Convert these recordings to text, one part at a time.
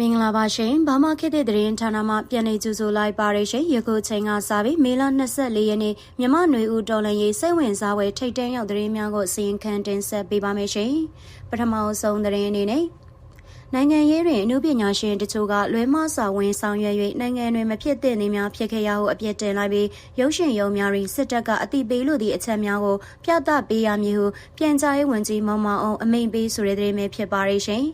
မင်္ဂလာပါရှင်ဘာမခေတ်တဲ့သတင်းဌာနမှပြန်လည်ကြိုဆိုလိုက်ပါရရှင်ယခုချိန်ကစပြီးမေလ24ရက်နေ့မြမနွေဦးတော်လန်ရေးစိတ်ဝင်စားပွဲထိတ်တန့်ရောက်သတင်းများကိုစီရင်ခံတင်ဆက်ပေးပါမယ်ရှင်ပထမဆုံးသတင်းအနေနဲ့နိုင်ငံရေးတွင်အမှုပညာရှင်တချို့ကလွဲမစာဝင်ဆောင်ရွက်၍နိုင်ငံတွင်မဖြစ်သင့်သည်များဖြစ်ခဲ့ရဟုအပြစ်တင်လိုက်ပြီးရုပ်ရှင်ရုံများတွင်စစ်တပ်ကအတိပေးလိုသည့်အချက်များကိုပြသပေးရမည်ဟုပြန်ကြားရေးဝန်ကြီးမောင်မောင်အောင်အမိန့်ပေးဆိုတဲ့သတင်းပဲဖြစ်ပါရရှင်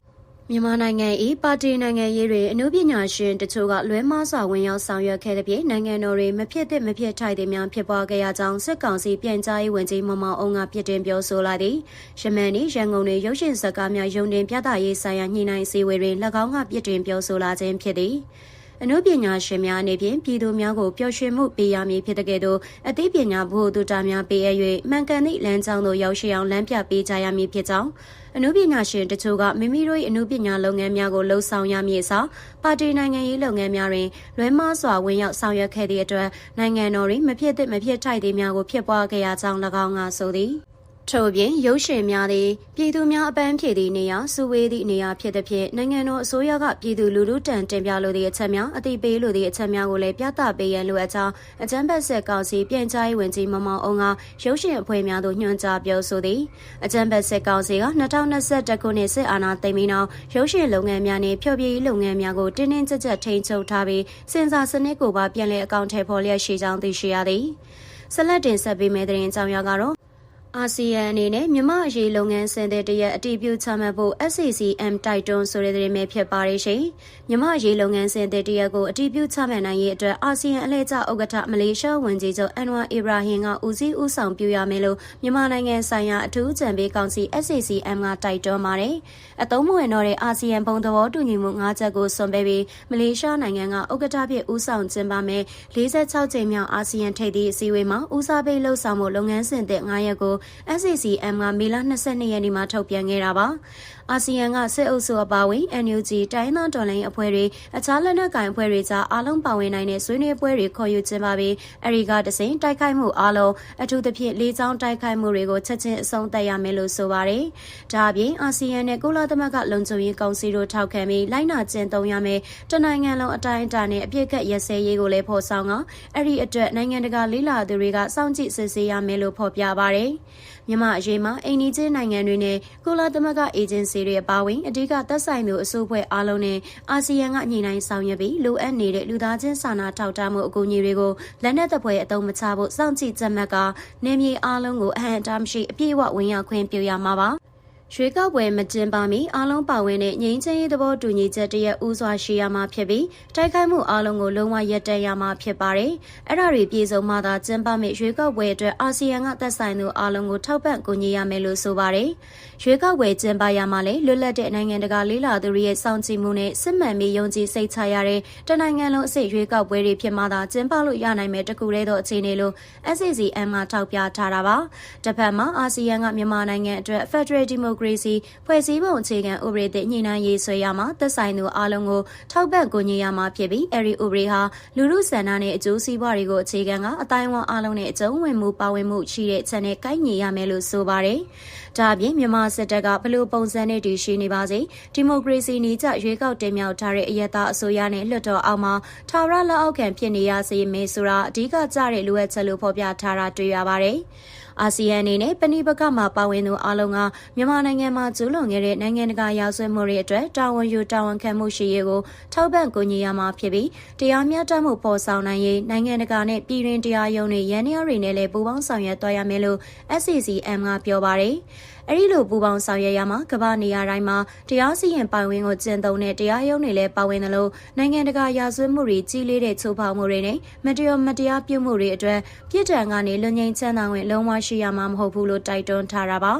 မြန်မာနိုင်ငံ၏ပါတီနိုင်ငံရေးတွင်အမှုပညာရှင်တချို့ကလွဲမှားစွာဝင်ရောက်ဆောင်ရွက်ခဲ့တဲ့ပြင်နိုင်ငံတော်တွင်မဖြစ်သင့်မဖြစ်ထိုက်သည့်များဖြစ်ပွားခဲ့ရကြောင်းစစ်ကောင်စီပြန်ကြားရေးဝန်ကြီးမမောင်အောင်ကပြစ်တင်ပြောဆိုလိုက်သည်။ရမန်နေ့ရန်ကုန်တွင်ရုပ်ရှင်ဇာတ်ကားများယုံတင်ပြသရေးဆိုင်ရာညှိနှိုင်းစည်းဝေးတွင်၎င်းကပြစ်တင်ပြောဆိုလာခြင်းဖြစ်သည်။ အနုပညာရှင်များအနေဖြင့်ပြည်သူများကိုပျော်ရွှင်မှုပေးရမည်ဖြစ်တဲ့ကဲ့သို့အသိပညာဘုဟုတုတများပေးအပ်၍မှန်ကန်သည့်လမ်းကြောင်းသို့ရောက်ရှိအောင်လမ်းပြပေးကြရမည်ဖြစ်ကြောင်းအနုပညာရှင်တချို့ကမိမိတို့၏အနုပညာလုပ်ငန်းများကိုလှုပ်ဆောင်ရမည်အစားပါတီနိုင်ငံရေးလုပ်ငန်းများတွင်လွဲမှားစွာဝင်ရောက်ဆောင်ရွက်ခဲ့သည့်အတွက်နိုင်ငံတော်တွင်မဖြစ်သင့်မဖြစ်ထိုက်သည့်များကိုဖြစ်ပွားခဲ့ရကြောင်း၎င်းကဆိုသည် ထို့ပြင်ရုပ်ရှင်များသည်ပြည်သူများအပန်းဖြေသည့်နေရာစုဝေးသည့်နေရာဖြစ်သဖြင့်နိုင်ငံတော်အစိုးရကပြည်သူလူထုတန်တင်ပြလိုသည့်အချက်များအတိပေးလိုသည့်အချက်များကိုလည်းပြသပေးရန်လိုအပ်ကြောင်းအကြံပတ်ဆက်ကောင်စီပြန်ကြားရေးဝန်ကြီးမမောင်အောင်ကရုပ်ရှင်အဖွဲ့များသို့ညွှန်ကြားပြောဆိုသည်အကြံပတ်ဆက်ကောင်စီက2021ခုနှစ်စစ်အာဏာသိမ်းပြီးနောက်ရုပ်ရှင်လုပ်ငန်းများနှင့်ဖျော်ဖြေရေးလုပ်ငန်းများကိုတင်းတင်းကြပ်ကြပ်ထိန်းချုပ်ထားပြီးစင်စာစနစ်ကိုပါပြန်လည်အကောင့်ထဲပေါ်လျက်ရှိကြောင်းသိရှိရသည်ဆက်လက်တင်ဆက်ပေးမယ့်သတင်းကြောင်းရကတော့ အာဆီယံအနေနဲ့မြမအရေးလုပ်ငန်းစင်တဲ့တရက်အတည်ပြုချမှတ်ဖို့ SCCM တိုက်တွန်းဆိုတဲ့သတင်းပဲဖြစ်ပါရဲ့ရှင်။မြမအရေးလုပ်ငန်းစင်တဲ့တရက်ကိုအတည်ပြုချမှတ်နိုင်ရေးအတွက်အာဆီယံအလှည့်ကျဥက္ကဋ္ဌမလေးရှားဝန်ကြီးချုပ်အန်ဝါအီဘရာဟင်ကဦးစီးဦးဆောင်ပြုရမယ်လို့မြန်မာနိုင်ငံဆိုင်ရာအထူးအကြံပေးကောင်စီ SCCM ကတိုက်တွန်းပါတယ်။အသုံးမဝင်တော့တဲ့အာဆီယံဘုံသဘောတူညီမှု၅ချက်ကိုစွန်ပေးပြီးမလေးရှားနိုင်ငံကဥက္ကဋ္ဌဖြစ်ဦးဆောင်ကျင်းပမယ်46ကြိမ်မြောက်အာဆီယံထိပ်သီးအစည်းအဝေးမှာဦးစားပေးလှုပ်ဆောင်မှုလုပ်ငန်းစဉ်တဲ့9ရက်ကို SCCM ကမေလ22ရက်နေ့မှာထုတ်ပြန်ခဲ့တာပါ။အာဆီယံကစစ်အုပ်စုအပါအဝင် NUG တိုင်းသားတော်လှန်ရေးအဖွဲ့တွေအခြားလက်နက်ကိုင်အဖွဲ့တွေကြားအားလုံးပါဝင်နိုင်တဲ့ဆွေးနွေးပွဲတွေခေါ်ယူကျင်းပပြီးအဲဒီကတစဉ်တိုက်ခိုက်မှုအားလုံးအထူးသဖြင့်လေးချောင်းတိုက်ခိုက်မှုတွေကိုချက်ချင်းအဆုံးသတ်ရမယ်လို့ဆိုပါတယ်။ဒါအပြင်အာဆီယံနဲ့ကုလသမဂ္ဂလုံခြုံရေးကောင်စီတို့ထောက်ခံပြီးလိုက်နာကျင့်သုံးရမယ်တနိုင်ငံလုံးအတိုင်းအတာနဲ့အပြစ်ကတ်ရစဲရေးကိုလည်းဖော်ဆောင်ကအဲ့ဒီအတွက်နိုင်ငံတကာလေးလာသူတွေကစောင့်ကြည့်စစ်ဆေးရမယ်လို့ဖော်ပြပါတယ်။မြန်မာအရေးမှာအိန္ဒိချင်းနိုင်ငံတွေနဲ့ကုလသမဂ္ဂအေဂျင်စီတွေအပါအဝင်အဓိကသက်ဆိုင်မှုအစိုးဖွဲ့အားလုံးနဲ့အာဆီယံကညှိနှိုင်းဆောင်ရွက်ပြီးလိုအပ်နေတဲ့လူသားချင်းစာနာထောက်ထားမှုအကူအညီတွေကိုလက်နက်သဖွယ်အသုံးမချဖို့စောင့်ကြည့်ကြမှတ်ကနေမြေအားလုံးကိုအဟံအတားမရှိအပြည့်အဝဝင်ရောက်ခွင့်ပြုရမှာပါ ရွေးကောက်ပွဲမကျင်းပမီအားလုံးပါဝင်တဲ့ငြိမ်းချမ်းရေးသဘောတူညီချက်တရက်ဦးစွာရှိရမှာဖြစ်ပြီးတိုက်ခိုက်မှုအားလုံးကိုလုံးဝရပ်တန့်ရမှာဖြစ်ပါတယ်။အဲ့ဒါတွေပြည်စုံမှသာကျင်းပမည့်ရွေးကောက်ပွဲအတွက်အာဆီယံကသက်ဆိုင်သူအားလုံးကိုထောက်ပံ့ကူညီရမယ်လို့ဆိုပါတယ်။ရွေးကောက်ပွဲကျင်းပရမှာလဲလွတ်လပ်တဲ့နိုင်ငံတကာလေးလာသူတွေရဲ့စောင့်ကြည့်မှုနဲ့စစ်မှန်ပြီးယုံကြည်စိတ်ချရတဲ့တနိုင်ငံလုံးအစိတ်ရွေးကောက်ပွဲတွေဖြစ်မှသာကျင်းပလို့ရနိုင်မယ်တကူတဲ့သောအခြေအနေလို့ SCCM ကထောက်ပြထားတာပါ။တစ်ဖက်မှာအာဆီယံကမြန်မာနိုင်ငံအတွက် Federal Democracy ကရေစီဖွဲ့စည်းပုံအခြေခံဥပဒေသစ်ညှိနှိုင်းရေးဆွဲရမှာသက်ဆိုင်သူအလုံးကိုထောက်ပံ့ကူညီရမှာဖြစ်ပြီးအဲဒီဥပဒေဟာလူမှုဆန္ဒနဲ့အကျိုးစီးပွားတွေကိုအခြေခံကအတိုင်းအဝန်အလုံးနဲ့အကျုံးဝင်မှုပါဝင်မှုရှိတဲ့ချက်နဲ့ကိုက်ညီရမယ်လို့ဆိုပါတယ်။ဒါအပြင်မြန်မာစစ်တပ်ကဘလို့ပုံစံနဲ့တည်ရှိနေပါစေဒီမိုကရေစီနည်းကျရွေးကောက်တင်မြှောက်ထားတဲ့အယက်သားအစိုးရနဲ့လွှတ်တော်အောက်မှာထာဝရလက်အောက်ခံဖြစ်နေရစေမယ်ဆိုတာအဓိကကြတဲ့လိုအပ်ချက်လို့ဖော်ပြထားတာတွေ့ရပါတယ်။ အာဆီယံအနေနဲ့ပဏိပကမှာပါဝင်သူအလုံးကမြန်မာနိုင်ငံမှာကျူးလွန်ခဲ့တဲ့နိုင်ငံတကာရာဇဝတ်မှုတွေအတွက်တာဝန်ယူတာဝန်ခံမှုရှိရေးကိုထောက်ပံ့ကူညီရမှာဖြစ်ပြီးတရားမျှတမှုပေါ်ဆောင်နိုင်ရေးနိုင်ငံတကာနဲ့ပြည်တွင်းတရားရုံးတွေရန်ရတွေနဲ့လည်းပူးပေါင်းဆောင်ရွက်သွားရမယ်လို့ SCCM ကပြောပါတယ်။အဲဒီလိုပူပေါင်းဆောင်ရွက်ရမှာကမ္ဘာနေရာတိုင်းမှာတရားစီရင်ပိုင်ဝင်ကိုကျင့်သုံးတဲ့တရားရုံးတွေလည်းပါဝင်တယ်လို့နိုင်ငံတကာရာဇဝတ်မှုတွေကြီးလေးတဲ့ချိုးဖောက်မှုတွေနဲ့မတရားမတရားပြုမှုတွေအတွက်ပြည်ထံကနေလွန်ငင်းချမ်းသာဝင်လုံးဝရှိရမှာမဟုတ်ဘူးလို့တိုက်တွန်းထားတာပါ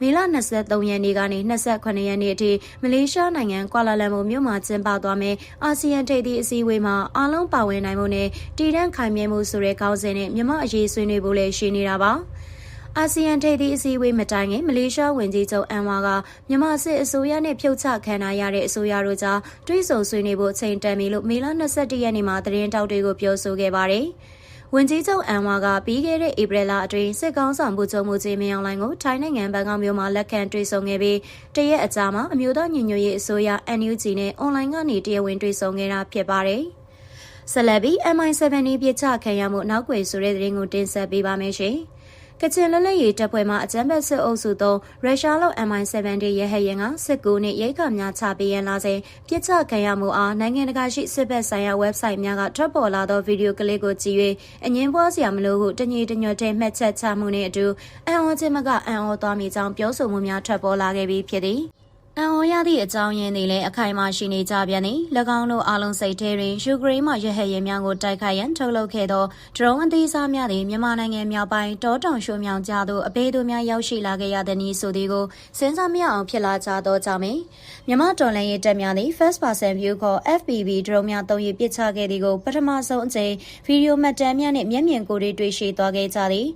မေလ23ရက်နေ့ကနေ28ရက်နေ့အထိမလေးရှားနိုင်ငံကွာလာလမ်ပူမြို့မှာကျင်းပသွားမယ့်အာဆီယံထိပ်သီးအစည်းအဝေးမှာအားလုံးပါဝင်နိုင်မှုနဲ့တည်တံ့ခိုင်မြဲမှုဆိုတဲ့ခေါင်းစဉ်နဲ့မြန်မာအရေးဆွေးနွေးဖို့လည်းရှိနေတာပါ။ အာဆီယံထိပ်သီးအစည်းအဝေးမတိုင်ခင်မလေးရှားဝန်ကြီးချုပ်အန်ဝါကမြန်မာစစ်အစိုးရနဲ့ဖြုတ်ချခံရတဲ့အစိုးရတို့ကြားတွိဆုံဆွေးနွေးဖို့အချိန်တန်ပြီလို့မေလ22ရက်နေ့မှာသတင်းတောက်တွေကိုပြောဆိုခဲ့ပါတယ်။ဝန်ကြီးချုပ်အန်ဝါကပြီးခဲ့တဲ့ဧပြီလအတွင်းစစ်ကောင်ဆောင်မှုချုပ်မှုကြီးမင်းအောင်လိုင်ကိုထိုင်းနိုင်ငံဘန်ကောက်မြို့မှာလက်ခံတွေ့ဆုံခဲ့ပြီးတရက်အကြာမှာအမျိုးသားညီညွတ်ရေးအစိုးရ NUG နဲ့အွန်လိုင်းကနေတရားဝင်တွေ့ဆုံခဲ့တာဖြစ်ပါတယ်။ဆက်လက်ပြီး MI7 ပြစ်ချခံရမှုနောက်ွယ်ဆိုတဲ့သတင်းကိုတင်ဆက်ပေးပါမယ်ရှင်။ ကချင်လွတ်လပ်ရေးတပ်ဖွဲ့မှအကြမ်းဖက်စစ်အုပ်စုသောရုရှားလုံ MI7 ရဟယင်ကစစ်ကူနှင့်ရိတ်ခါများချပေးရန်လာစဉ်ပြစ်ချခံရမှုအားနိုင်ငံတကာရှိစစ်ဘက်ဆိုင်ရာ website များကထွက်ပေါ်လာသောဗီဒီယိုကလစ်ကိုကြည့်၍အငင်းပွားစရာမလိုဟုတညီတညွတ်တဲ့မှတ်ချက်ချမှုနှင့်အတူအံ့ဩခြင်းမကအံ့ဩသွားမိကြောင်းပြောဆိုမှုများထွက်ပေါ်လာခဲ့ပြီးဖြစ်သည်။ အံ့ဩရသည့်အကြောင်းရင်းတွေလည်းအခိုင်အမာရှိနေကြပြန်သည်၎င်းတို့အားလုံးစိတ်ထဲတွင်ယူကရိန်းမှရဟရင်များကိုတိုက်ခိုက်ရန်ထုတ်လုပ်ခဲ့သောဒရုန်းအသေးစားများသည်မြန်မာနိုင်ငံမြောက်ပိုင်းတောတောင်ရွှေမြောင်ကြားသို့အဘေးတို့များရောက်ရှိလာခဲ့ရသည်နည်းဆိုသည်ကိုစဉ်းစားမရအောင်ဖြစ်လာကြသောကြောင့်ပင်မြန်မာတော်လှန်ရေးတပ်များသည် first person view ခေါ် FPV ဒရုန်းများသုံး၍ပစ်ချခဲ့သည်ကိုပထမဆုံးအကြိမ်ဗီဒီယိုမှတ်တမ်းများနှင့်မျက်မြင်ကိုယ်တွေ့ရှိသွားခဲ့ကြသည်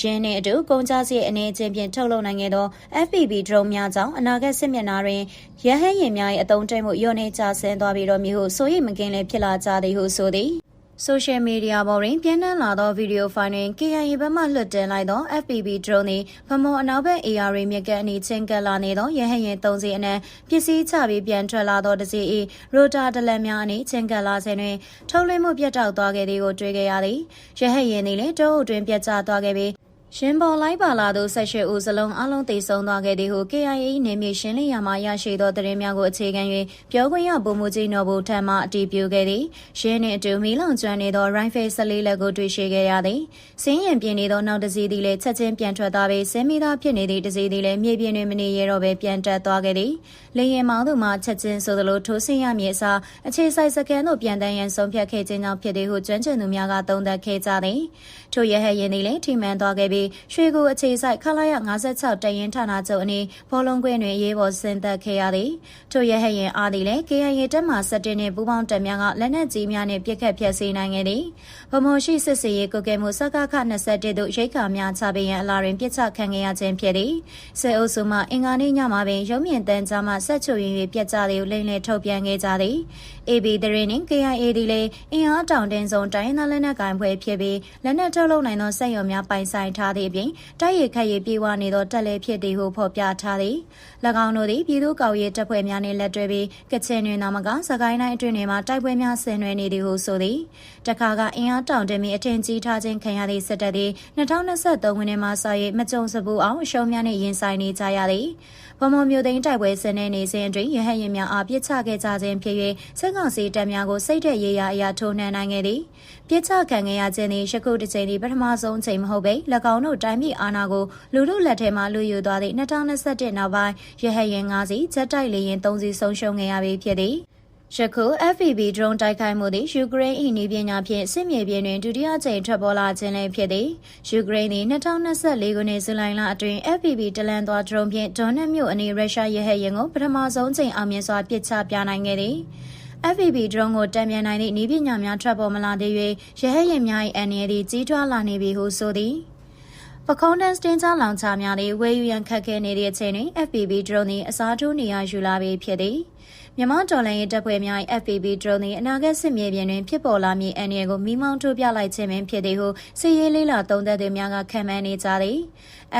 ရင်းနှင့်အတူကုန်ကြစည်အနေချင်းဖြင့်ထုတ်လုပ်နိုင်ခဲ့သော FPV ဒရုန်းများကြောင့်အနာဂတ်စစ်မျက်နှာတွင်ရဟန်းရင်များ၏အတုံးတိတ်မှုညှို့နေကြဆင်းသွားပြီးတော့မြို့ဟုစိုးရိမ်မကင်းလည်းဖြစ်လာကြသည်ဟုဆိုသည်ဆိုရှယ်မီဒီယာပေါ်တွင်ပြန့်နှံ့လာသောဗီဒီယိုဖိုင်တွင် KIA ဘက်မှလွှတ်တင်လိုက်သော FPV drone သည်ဗမော်အနောက်ဘက် AR မြက်ကအနီးချင်းကပ်လာနေသောရဟရင်၃စီးအနက်ပစ္စည်းချပြီးပြန်ထွက်လာသောတစ်စီး၏ရိုတာဒလန်များအနီးချင်းကပ်လာစဉ်တွင်ထုတ်လွှင့်မှုပြတ်တောက်သွားခဲ့သည်ကိုတွေ့ခဲ့ရသည်ရဟရင်သည်လည်းတောအုပ်တွင်ပြတ်ကျသွားခဲ့ပြီး ရှင်ပေါ်လိုက်ပါလာသော၁၈ဦးစလုံးအလုံးသေဆုံးသွားခဲ့သည်ဟု KIA နေမြေရှင်းလင်းရာမှရရှိသောသတင်းများကိုအခြေခံ၍ပြောခွင့်ရပုံမှုကြီးနော်ဘူထံမှအတည်ပြုခဲ့သည်။ရင်းနှင့်အတူမီလောင်ကျွမ်းနေသော rifle 14လက်ကိုတွေ့ရှိခဲ့ရသည်။စင်းရင်ပြင်းနေသောနောက်တစ်စီးသည်လည်းချက်ချင်းပြန်ထွက်သွားပြီးစင်းမိသားဖြစ်နေသည့်တစ်စီးသည်လည်းမြေပြင်တွင်မနေရတော့ဘဲပြန်တက်သွားခဲ့သည်။လေရင်မောင်းသူမှချက်ချင်းဆိုသလိုထိုးဆင်းရမည်အစားအခြေဆိုင်စကန်သို့ပြန်တန်းရန်ဆုံးဖြတ်ခဲ့ခြင်းကြောင့်ဖြစ်သည်ဟုကျွမ်းကျင်သူများကသုံးသပ်ခဲ့ကြသည်။ထိုရဟရင်သည်လည်းထိမှန်သွားခဲ့ပြီးရွှေကူအခြေဆိုင်ခလာရ56တရင်ဌာနချုပ်အနီးဘောလုံးကွင်းတွင်ရေးပေါ်ဆင်းသက်ခဲ့ရသည်ထိုရဟရင်အားသည်လည်း KIA တပ်မှ17နှင့်ပူးပေါင်းတပ်များကလက်နက်ကြီးများနှင့်ပစ်ခတ်ဖျက်ဆီးနိုင်ခဲ့သည်ဗမော်ရှိစစ်စေးရေးကုကဲမှုစကခ21တို့ရိတ်ခါများချပေးရန်အလားတွင်ပြစ်ချခံခဲ့ရခြင်းဖြစ်သည်စေအုပ်စုမှအင်္ဂါနေ့ညမှာပင်ရုံးမြင့်တန်းကြားမှဆက်ချွရင်၍ပြက်ကြသည်ကိုလိမ့်လည်ထုတ်ပြန်ခဲ့ကြသည် AB သတင်းနှင့် KIA သည်လည်းအင်အားတောင်တင်းဆုံးတိုင်းသားလက်နက်ကိုင်ဖွဲ့ဖြစ်ပြီးလက်နက်ထုတ်လုပ်နိုင်သောစက်ရုံများပိုင်ဆိုင်ထားသည့်အပြင်တိုက်ရိုက်ခတ်ရေးပြေဝနေသောတက်လဲဖြစ်သည်ဟုဖော်ပြထားသည်၎င်းတို့သည်ပြည်သူ့ကောက်ရေးတပ်ဖွဲ့များနှင့်လက်တွဲပြီးကချင်တွင်သာမကစကိုင်းတိုင်းအတွင်းတွင်မှတိုက်ပွဲများဆင်နွှဲနေသည်ဟုဆိုသည်တခါကအင်အားတောင်တင်ပြီးအထင်ကြီးထားခြင်းခံရသည့်စစ်တပ်သည်2023ခုနှစ်မှစ၍မကြုံစဘူးအောင်အရှုံးများနှင့်ရင်ဆိုင်နေကြရသည်ဗမော်မျိုးသိန်းတိုက်ပွဲဆင်နေနေစဉ်အတွင်းရဟတ်ရင်များအားပစ်ချခဲ့ကြခြင်းဖြစ်၍စစ်ကောင်စီတပ်များကိုစိတ်ထက်ရေးရအရာထိုးနှံနိုင်ခဲ့သည်ပြစ်ချခံခဲ့ရခြင်းသည်ယခုတစ်ချိန်ဒီပထမဆုံးအချိန်မဟုတ်ပေ၎င်းတို့တိုင်းပြည်အာဏာကိုလူလူလက်ထဲမှလူယူသွားသည့်2021နောက်ပိုင်းရဟရင်၅စီးဂျက်တိုက်လေယာဉ်၃စီးဆုံးရှုံးခဲ့ရပြီဖြစ်သည်ယခု FPV drone တိုက်ခိုက်မှုသည်ယူကရိန်း၏နေပညာဖြင့်စစ်မြေပြင်တွင်ဒုတိယကြိမ်ထွက်ပေါ်လာခြင်းလည်းဖြစ်သည်ယူကရိန်းသည်2024ခုနှစ်ဇူလိုင်လအတွင်း FPV တလန်သွား drone ဖြင့်ဒေါ်နက်မြို့အနီးရုရှားရဟတ်ယာဉ်ကိုပထမဆုံးချိန်အောင်မြင်စွာပစ်ချပြနိုင်ခဲ့သည် FPV drone ကိုတံပြန်နိုင်သည့်ဤပညာများထွက်ပေါ်မလာသေး၍ရဟတ်ယာဉ်များ၏အန္တရာယ်သည်ကြီးထွားလာနေပြီဟုဆိုသည် ပခုံးတန်းစတင်ချလောင်ချများသည်ဝဲယူရန်ခတ်ခဲနေတဲ့အချိန်တွင် FPV drone သည်အစားထိုးနေရယူလာပြီဖြစ်သည် မြန်မာတော်လှန်ရေးတပ်ဖွဲ့များ FPV drone သည်အနာဂတ်စစ်မြေပြင်တွင်ဖြစ်ပေါ်လာမည့်အန္တရာယ်ကိုမိမောင်းထိုးပြလိုက်ခြင်းပင်ဖြစ်သည်ဟုစစ်ရေးလေးလာသုံးသပ်သူများကခံမှန်းနေကြသည်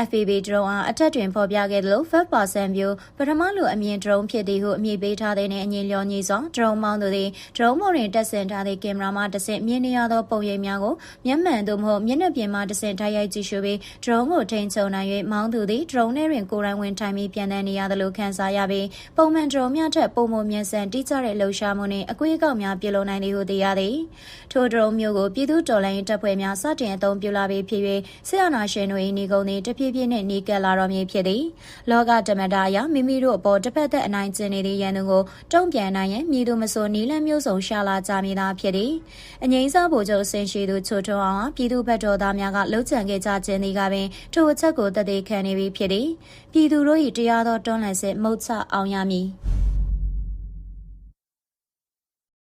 FPV drone အားအထက်တွင်ဖော်ပြခဲ့သလို5% view ပထမလူအမြင် drone ဖြစ်သည်ဟုအမည်ပေးထားတဲ့နဲ့အငြင်းလျော်ညီစွာ drone မောင်းသူသည် drone ပေါ်တွင်တက်ဆင်ထားသည့်ကင်မရာမှတစ်ဆင့်မြင်နေရသောပုံရိပ်များကိုမျက်မှန်သို့မဟုတ်မျက်နှာပြင်မှတစ်ဆင့်ထိုက်ရိုက်ကြည့်ရှုပြီး drone ကိုထိန်းချုပ်နိုင်၍မောင်းသူသည် drone ထဲတွင်ကိုယ်တိုင်ဝင်ထိုင်ပြီးပြန်တန်းနေရသလိုခံစားရပြီးပုံမှန် drone များထက်ပုံမမြန်ဆန်တိကျတဲ့လှုပ်ရှားမှုနှင့်အကွေးအကောက်များပြုလုပ်နိုင်သည်ဟုသိရသည်ထို drone မျိုးကိုပြည်သူတော်လှန်ရေးတပ်ဖွဲ့များစတင်အသုံးပြုလာပြီးဖြစ်၍ဆရာနာရှင်တို့၏နေကုန်သည်တဖြည်းဖြည်းနှင့်နီးကပ်လာတော်မူဖြစ်သည်လောကဓမ္မတာအရမိမိတို့အပေါ်တစ်ဖက်သက်အနိုင်ကျင့်နေသည့်ရန်သူကိုတုံ့ပြန်နိုင်ရန်မြည်သူမဆိုနီလန်းမျိုးစုံရှာလာကြမည်သာဖြစ်သည်အငိမ့်စားဗိုလ်ချုပ်ဆင်ရှိသူချိုထွန်းအောင်ပြည်သူဘက်တော်သားများကလှုပ်ချံခဲ့ကြခြင်းသည်ကပင်ထိုအချက်ကိုတည်တည်ခံနေပြီဖြစ်သည်ပြည်သူတို့၏တရားသောတွန်းလှန်စစ်မုတ်ချအောင်ရမည်